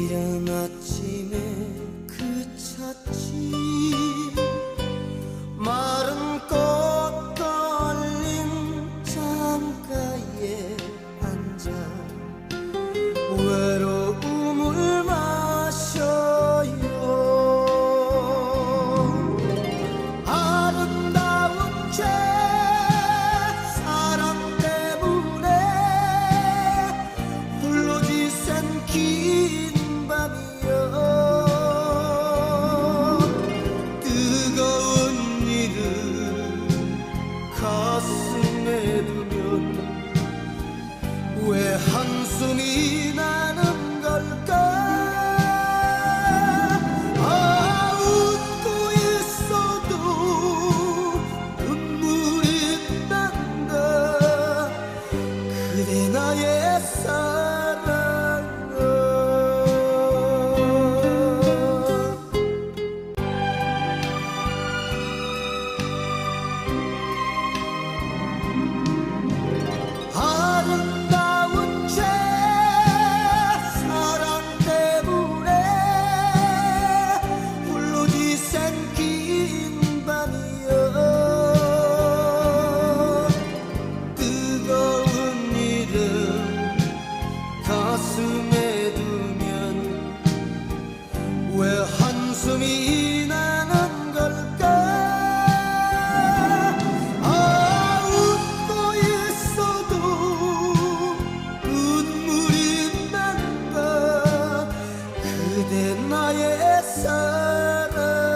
이른 아침에 그쳤지 두면 왜 한숨이 나는 걸까? 아 웃고 있어도 눈물이 난다. 그대 나의 사랑 나는 걸까? 아 웃고 있어도 눈물이 난다. 그대 나의 사랑